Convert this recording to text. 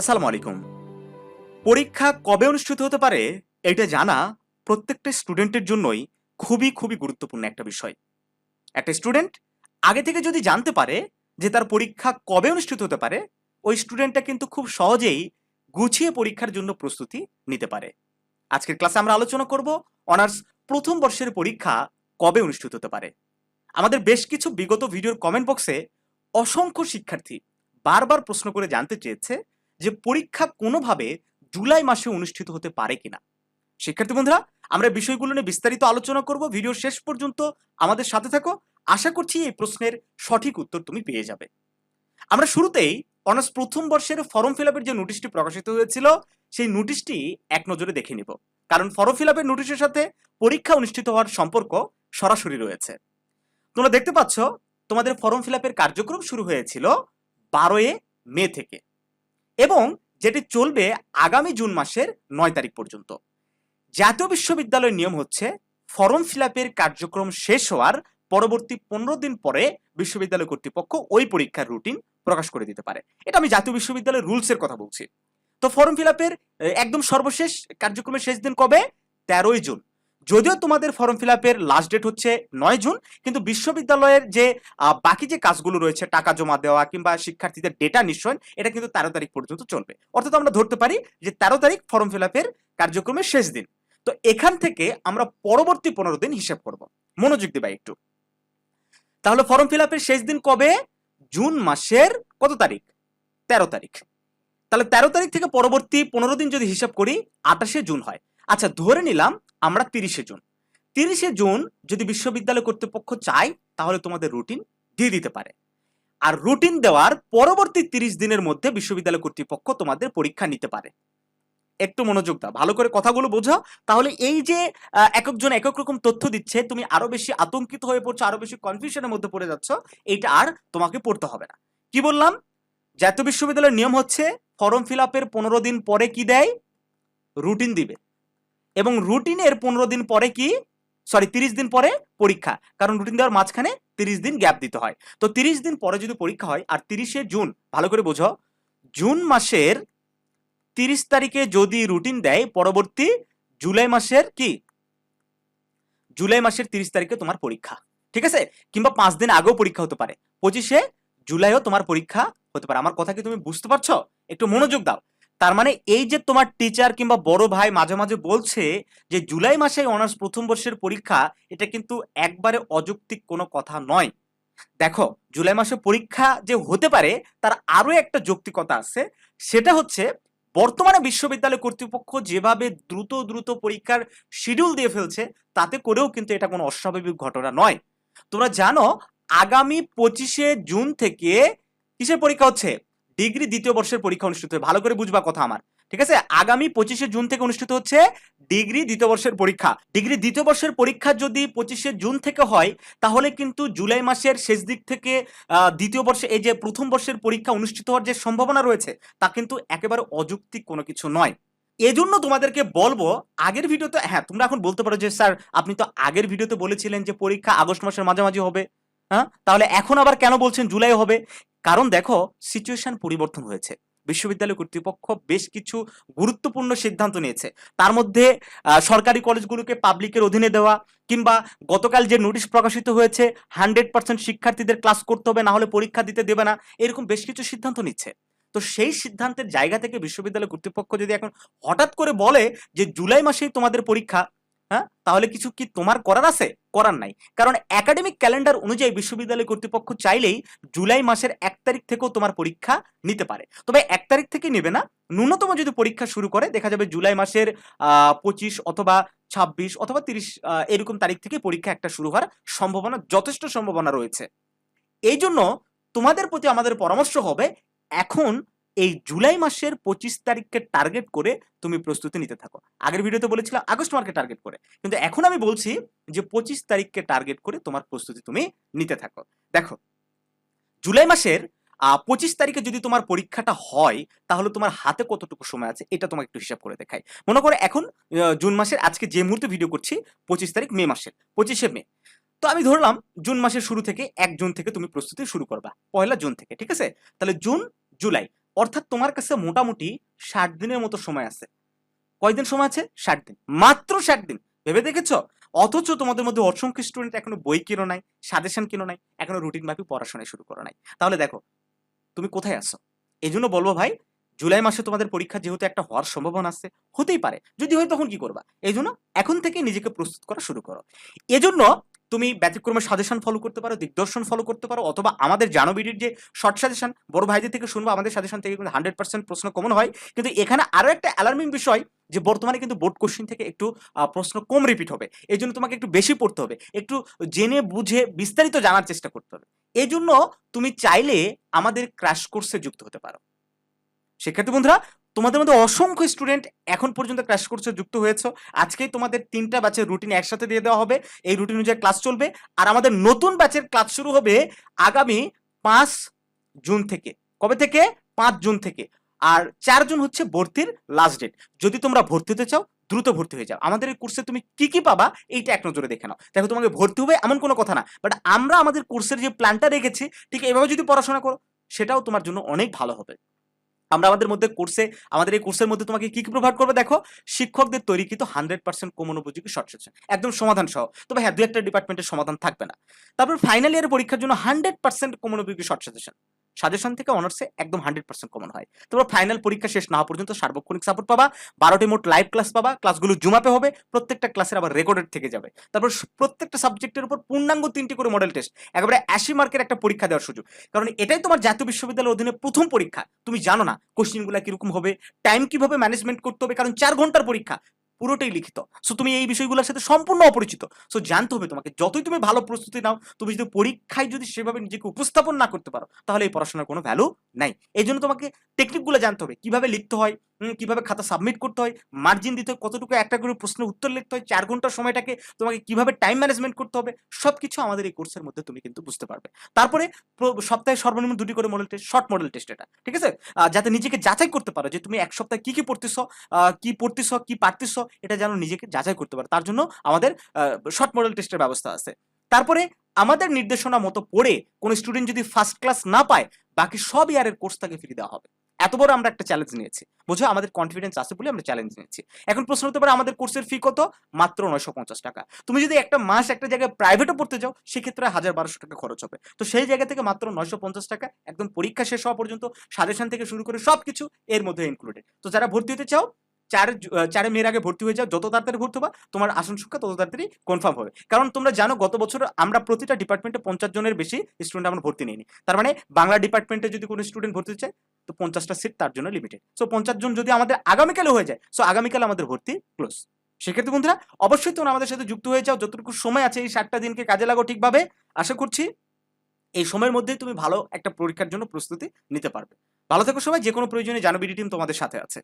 আসসালামু আলাইকুম। পরীক্ষা কবে অনুষ্ঠিত হতে পারে এটা জানা প্রত্যেকটা স্টুডেন্টের জন্যই খুবই খুবই গুরুত্বপূর্ণ একটা বিষয়। একটা স্টুডেন্ট আগে থেকে যদি জানতে পারে যে তার পরীক্ষা কবে অনুষ্ঠিত হতে পারে, ওই স্টুডেন্টটা কিন্তু খুব সহজেই গুছিয়ে পরীক্ষার জন্য প্রস্তুতি নিতে পারে। আজকের ক্লাসে আমরা আলোচনা করব অনার্স প্রথম বর্ষের পরীক্ষা কবে অনুষ্ঠিত হতে পারে। আমাদের বেশ কিছু বিগত ভিডিওর কমেন্ট বক্সে অসংখ্য শিক্ষার্থী বারবার প্রশ্ন করে জানতে চেয়েছে যে পরীক্ষা কোনোভাবে জুলাই মাসে অনুষ্ঠিত হতে পারে কিনা। শিক্ষার্থী বন্ধুরা, আমরা বিষয়গুলো নিয়ে বিস্তারিত আলোচনা করব। ভিডিও শেষ পর্যন্ত আমাদের সাথে থাকো। আশা করছি এই প্রশ্নের সঠিক উত্তর তুমি পেয়ে যাবে। আমরা শুরুতেই অনার্স প্রথম বর্ষের ফর্ম ফিল যে নোটিশটি প্রকাশিত হয়েছিল, সেই নোটিশটি এক নজরে দেখে নিব। কারণ ফর্ম ফিল নোটিশের সাথে পরীক্ষা অনুষ্ঠিত হওয়ার সম্পর্ক সরাসরি রয়েছে। তোমরা দেখতে পাচ্ছ, তোমাদের ফর্ম ফিল কার্যক্রম শুরু হয়েছিল বারোয়ে মে থেকে। এবং যেটি চলবে আগামী জুন মাসের নয় তারিখ পর্যন্ত। জাতীয় বিশ্ববিদ্যালয়ের নিয়ম হচ্ছে, ফর্ম ফিল কার্যক্রম শেষ হওয়ার পরবর্তী পনেরো দিন পরে বিশ্ববিদ্যালয় কর্তৃপক্ষ ওই পরীক্ষার রুটিন প্রকাশ করে দিতে পারে। এটা আমি জাতীয় বিশ্ববিদ্যালয়ের রুলসের কথা বলছি। তো ফর্ম ফিল একদম সর্বশেষ কার্যক্রমের শেষ দিন কবে? তেরোই জুন। যদিও তোমাদের ফর্ম ফিল আপের লাস্ট ডেট হচ্ছে নয় জুন, কিন্তু বিশ্ববিদ্যালয়ের যে বাকি যে কাজগুলো রয়েছে, টাকা জমা দেওয়া কিংবা শিক্ষার্থীদের ডেটা নিশ্চয়ন, এটা কিন্তু তেরো তারিখ পর্যন্ত চলবে। অর্থাৎ আমরা ধরতে পারি যে তেরো তারিখ ফর্ম ফিল আপের কার্যক্রমের শেষ দিন। তো এখান থেকে আমরা পরবর্তী পনেরো দিন হিসাব করব। মনোযোগ দিবা একটু। তাহলে ফর্ম ফিল আপের শেষ দিন কবে? জুন মাসের কত তারিখ? তেরো তারিখ। তাহলে তেরো তারিখ থেকে পরবর্তী পনেরো দিন যদি হিসাব করি, আঠাশে জুন হয়। আচ্ছা ধরে নিলাম আমরা তিরিশে জুন। তিরিশে জুন যদি বিশ্ববিদ্যালয় কর্তৃপক্ষ চায়, তাহলে তোমাদের রুটিন দিয়ে দিতে পারে। আর রুটিন দেওয়ার পরবর্তী তিরিশ দিনের মধ্যে বিশ্ববিদ্যালয় কর্তৃপক্ষ তোমাদের পরীক্ষা নিতে পারে। একটু মনোযোগ দাও। ভালো করে কথাগুলো বোঝাও। তাহলে এই যে এক একজন এক এক রকম তথ্য দিচ্ছে, তুমি আরও বেশি আতঙ্কিত হয়ে পড়ছো, আরও বেশি কনফিউশনের মধ্যে পড়ে যাচ্ছ, এইটা আর তোমাকে পড়তে হবে না। কি বললাম? জাতীয় বিশ্ববিদ্যালয়ের নিয়ম হচ্ছে ফর্ম ফিল আপের পনেরো দিন পরে কি দেয়? রুটিন দিবে। এবং রুটিনের পনেরো দিন পরে কি? সরি তিরিশ দিন পরে পরীক্ষা। কারণ রুটিন দেওয়ার মাঝখানে তিরিশ দিন গ্যাপ দিতে হয়। তো তিরিশ দিন পরে যদি পরীক্ষা হয়, আর তিরিশে জুন, ভালো করে বোঝো, জুন মাসের তিরিশ তারিখে যদি রুটিন দেয়, পরবর্তী জুলাই মাসের কি? জুলাই মাসের তিরিশ তারিখে তোমার পরীক্ষা। ঠিক আছে? কিংবা পাঁচ দিন আগেও পরীক্ষা হতে পারে। পঁচিশে জুলাইও তোমার পরীক্ষা হতে পারে। আমার কথা কি তুমি বুঝতে পারছ? একটু মনোযোগ দাও। তার মানে এই যে তোমার টিচার কিংবা বড় ভাই মাঝে মাঝে বলছে যে জুলাই মাসে অনার্স প্রথম বর্ষের পরীক্ষা, এটা কিন্তু একবারে অযৌক্তিক কোনো কথা নয়। দেখো, জুলাই মাসে পরীক্ষা যে হতে পারে, তার আরও একটা যৌক্তিকতা আছে। সেটা হচ্ছে, বর্তমানে বিশ্ববিদ্যালয় কর্তৃপক্ষ যেভাবে দ্রুত দ্রুত পরীক্ষার শিডিউল দিয়ে ফেলছে, তাতে করেও কিন্তু এটা কোনো অস্বাভাবিক ঘটনা নয়। তোমরা জানো, আগামী পঁচিশে জুন থেকে কিসের পরীক্ষা হচ্ছে? ডিগ্রি দ্বিতীয় বর্ষের পরীক্ষা অনুষ্ঠিত হয়, ভালো করে বুঝবা কথা আমার। ঠিক আছে? আগামী পঁচিশে জুন থেকে অনুষ্ঠিত হচ্ছে ডিগ্রি দ্বিতীয় বর্ষের পরীক্ষা। ডিগ্রি দ্বিতীয় বর্ষের পরীক্ষা যদি পঁচিশে জুন থেকে হয়, তাহলে কিন্তু জুলাই মাসের শেষ দিক থেকে দ্বিতীয় বর্ষে, এই যে প্রথম বর্ষের পরীক্ষা অনুষ্ঠিত হওয়ার যে সম্ভাবনা রয়েছে, তা কিন্তু একেবারে অযৌক্তিক কোনো কিছু নয়। এজন্য তোমাদেরকে বলব, আগের ভিডিওতে হ্যাঁ তোমরা এখন বলতে পারো যে, স্যার, আপনি তো আগের ভিডিওতে বলেছিলেন যে পরীক্ষা আগস্ট মাসের মাঝামাঝি হবে। হ্যাঁ? তাহলে এখন আবার কেন বলছেন জুলাই হবে? কারণ দেখো সিচুয়েশন পরিবর্তন হয়েছে। বিশ্ববিদ্যালয় কর্তৃপক্ষ বেশ কিছু গুরুত্বপূর্ণ সিদ্ধান্ত নিয়েছে। তার মধ্যে সরকারি কলেজগুলোকে পাবলিকের অধীনে দেওয়া কিংবা গতকাল যে নোটিশ প্রকাশিত হয়েছে হান্ড্রেড পার্সেন্ট শিক্ষার্থীদের ক্লাস করতে হবে না হলে পরীক্ষা দিতে দেবে না, এরকম বেশ কিছু সিদ্ধান্ত নিচ্ছে। তো সেই সিদ্ধান্তের জায়গা থেকে বিশ্ববিদ্যালয় কর্তৃপক্ষ যদি এখন হঠাৎ করে বলে যে জুলাই মাসেই তোমাদের পরীক্ষা হ্যাঁ? তাহলে কিছু কি তোমার করার আছে? করার নাই। কারণ একাডেমিক ক্যালেন্ডার অনুযায়ী বিশ্ববিদ্যালয় কর্তৃপক্ষ চাইলেই জুলাই মাসের এক তারিখ থেকেও তোমার পরীক্ষা নিতে পারে। তবে এক তারিখ থেকে নেবে না। ন্যূনতম যদি পরীক্ষা শুরু করে, দেখা যাবে জুলাই মাসের পঁচিশ অথবা ছাব্বিশ অথবা তিরিশ এরকম তারিখ থেকে পরীক্ষা একটা শুরু হওয়ার সম্ভাবনা, যথেষ্ট সম্ভাবনা রয়েছে। এই জন্য তোমাদের প্রতি আমাদের পরামর্শ হবে, এখন এই জুলাই মাসের পঁচিশ তারিখকে টার্গেট করে তুমি প্রস্তুতি নিতে থাকো। আগের ভিডিওতে বলেছিলাম আগস্ট মাসকে টার্গেট করে। কিন্তু এখন আমি বলছি যে পঁচিশ তারিখকে টার্গেট করে তোমার প্রস্তুতি তুমি নিতে থাকো। দেখো, জুলাই মাসের পঁচিশ তারিখে যদি তোমার পরীক্ষাটা হয়, তাহলে তোমার হাতে কতটুকু সময় আছে এটা তোমাকে একটু হিসাব করে দেখাই। মনে করো এখন জুন মাসের আজকে যে মুহূর্তে ভিডিও করছি, পঁচিশ তারিখ মে মাসের, পঁচিশে মে। তো আমি ধরলাম জুন মাসের শুরু থেকে এক জুন থেকে তুমি প্রস্তুতি শুরু করবা, পয়লা জুন থেকে, ঠিক আছে? তাহলে জুন, জুলাই অর্থাৎ তোমার কাছে মোটামুটি ষাট দিনের মতো সময় আছে। কয়দিন সময় আছে? ষাট দিন। মাত্র ষাট দিন। ভেবে দেখেছ? অথচ তোমাদের মধ্যে অসংখ্য স্টুডেন্ট এখনও বই কিনো নাই সাজেশন কিনো নাই, এখনও রুটিন মাফিক পড়াশোনা শুরু করো নাই। তাহলে দেখো, তুমি কোথায় আছো? এই জন্য বলব ভাই, জুলাই মাসে তোমাদের পরীক্ষা যেহেতু একটা হওয়ার সম্ভাবনা আছে, হতেই পারে। যদি হয় তখন কি করবা? এই জন্য এখন থেকে নিজেকে প্রস্তুত করা শুরু করো। এজন্য তুমি ব্যতিক্রমে সাজেশন ফলো করতে পারো, দিগদর্শন ফলো করতে পারো, অথবা আমাদের জানবিডির যে শর্ট সাজেশন বড় ভাইদের থেকে শুনব, আমাদের সাজেশন থেকে কিন্তু হান্ড্রেড পার্সেন্ট প্রশ্ন কমন হয়। কিন্তু এখানে আরও একটা অ্যালার্মিং বিষয়, যে বর্তমানে কিন্তু বোর্ড কোশ্চিন থেকে একটু প্রশ্ন কম রিপিট হবে। এই জন্য তোমাকে একটু বেশি পড়তে হবে, একটু জেনে বুঝে বিস্তারিত জানার চেষ্টা করতে হবে। এই জন্য তুমি চাইলে আমাদের ক্র্যাশ কোর্সে যুক্ত হতে পারো। শিক্ষার্থী বন্ধুরা তোমাদের মধ্যে অসংখ্য স্টুডেন্ট এখন পর্যন্ত ক্র্যাশ কোর্সে যুক্ত হয়েছে। আজকেই তোমাদের তিনটা ব্যাচের রুটিন একসাথে দিয়ে দেওয়া হবে। এই রুটিন অনুযায়ী ক্লাস চলবে। আর আমাদের নতুন ব্যাচের ক্লাস শুরু হবে আগামী পাঁচ জুন থেকে। কবে থেকে? পাঁচ জুন থেকে। আর চার জুন হচ্ছে ভর্তির লাস্ট ডেট যদি তোমরা ভর্তি হতে চাও, দ্রুত ভর্তি হয়ে যাও। আমাদের এই কোর্সে তুমি কি কি পাবা, এইটা এক নজরে দেখে নাও। দেখো, তোমাকে ভর্তি হবে এমন কোনো কথা না। বাট আমরা আমাদের কোর্সের যে প্ল্যানটা রেখেছি, ঠিক এভাবে যদি পড়াশোনা করো, সেটাও তোমার জন্য অনেক ভালো হবে। আমরা আমাদের মধ্যে কোর্সে আমাদের এই কোর্সের মধ্যে তোমাকে কি কি প্রোভাইড করবে দেখো? শিক্ষকদের তৈরি কিন্তু হান্ড্রেড পার্সেন্ট কমন উপযোগী শর্ট সেশন একদম সমাধান সহ। তবে হ্যাঁ দু একটা ডিপার্টমেন্টের সমাধান থাকবে না। তারপর ফাইনাল ইয়ারের পরীক্ষার জন্য হান্ড্রেড পার্সেন্ট কমন উপযোগী শর্ট সাজেশন সাজেশন থেকে অনার্সে একদম হান্ড্রেড পার্সেন্ট কমন হয়। তারপর ফাইনাল পরীক্ষা শেষ না পর্যন্ত সার্বক্ষণিক সাপোর্ট পাবা, বারোটি মোট লাইভ ক্লাস পাবা ক্লাসগুলো জুমাপে হবে, প্রত্যেকটা ক্লাসের আবার রেকর্ডেড থেকে যাবে। তারপর প্রত্যেকটা সাবজেক্টের উপর পূর্ণাঙ্গ তিনটি করে মডেল টেস্ট একেবারে আশি মার্কের একটা পরীক্ষা দেওয়ার সুযোগ। কারণ এটাই তোমার জাতীয় বিশ্ববিদ্যালয়ের অধীনে প্রথম পরীক্ষা। তুমি জানো না কোশ্চিনগুলো কীরকম হবে টাইম কীভাবে ম্যানেজমেন্ট করতে হবে, কারণ চার ঘণ্টার পরীক্ষা। পুরোটাই লিখিত। সো তুমি এই বিষয়গুলোর সাথে সম্পূর্ণ অপরিচিত। সো জানতে হবে তোমাকে, যতই তুমি ভালো প্রস্তুতি নাও, তুমি যদি পরীক্ষায় যদি সেভাবে নিজেকে উপস্থাপন না করতে পারো, তাহলে এই পড়াশোনার কোনো ভ্যালু নাই। এই জন্য তোমাকে টেকনিকগুলো জানতে হবে, কীভাবে লিখতে হয় কীভাবে খাতা সাবমিট করতে হয় মার্জিন দিতে হয়, কতটুকু একটা করে প্রশ্নের উত্তর লিখতে হয়, চার ঘণ্টার সময়টাকে তোমাকে কীভাবে টাইম ম্যানেজমেন্ট করতে হবে, সবকিছু আমাদের এই কোর্সের মধ্যে তুমি কিন্তু বুঝতে পারবে। তারপরে সপ্তাহে সর্বনিম্ন দুটি করে model test short model test এটা, ঠিক আছে? যাতে নিজেকে যাচাই করতে পারো যে তুমি এক সপ্তাহে কি কি পড়তেছ কি পড়তেছ, কি পারতেছ, এটা যেন নিজেকে যাচাই করতে পারো। তার জন্য আমাদের শর্ট মডেল টেস্টের ব্যবস্থা আছে। তারপরে আমাদের নির্দেশনা মতো পড়ে কোনো স্টুডেন্ট যদি ফার্স্ট ক্লাস না পায়, বাকি সব ইয়ারের কোর্স তাকে ফিরে দেওয়া হবে। এত বড় আমরা একটা চ্যালেঞ্জ নিয়েছি। বুঝো আমাদের কনফিডেন্স আছে বলে আমরা চ্যালেঞ্জ নিয়েছি। এখন প্রশ্ন হতে পারে, আমাদের কোর্সের ফি কত? মাত্র নয়শো পঞ্চাশ টাকা। তুমি যদি একটা মাস একটা জায়গায় প্রাইভেটও পড়তে যাও, সেক্ষেত্রে হাজার বারোশো টাকা খরচ হবে। তো সেই জায়গা থেকে মাত্র নয়শো পঞ্চাশ টাকা একদম পরীক্ষা শেষ হওয়া পর্যন্ত সাজেশন থেকে শুরু করে সব কিছু এর মধ্যে ইনক্লুডেড তো যারা ভর্তি হতে চাও চার চারে মেয়ের আগে ভর্তি হয়ে যাও, যত তাড়াতাড়ি ভর্তি হবা, তোমার আসন সংখ্যা তত তাড়াতাড়ি কনফার্ম হবে। কারণ তোমরা জানো, গত বছর আমরা প্রতিটা ডিপার্টমেন্টে পঞ্চাশ জনের বেশি স্টুডেন্ট আমরা ভর্তি নিইনি। তার মানে বাংলা ডিপার্টমেন্টে যদি কোনো স্টুডেন্ট ভর্তি চায়, তো পঞ্চাশটা সিট তার জন্য লিমিটেড সো পঞ্চাশ জন যদি আমাদের আগামীকালে হয়ে যায় সো আগামীকাল আমাদের ভর্তি ক্লোজ সেক্ষেত্রে বন্ধুরা, অবশ্যই তোমরা আমাদের সাথে যুক্ত হয়ে যাও, যতটুকু সময় আছে এই ষাটটা দিনকে কাজে লাগো ঠিকভাবে। আশা করছি এই সময়ের মধ্যেই তুমি ভালো একটা পরীক্ষার জন্য প্রস্তুতি নিতে পারবে। ভালো থেকো সবাই যে কোনো প্রয়োজনে জানবিডি টিম তোমাদের সাথে আছে।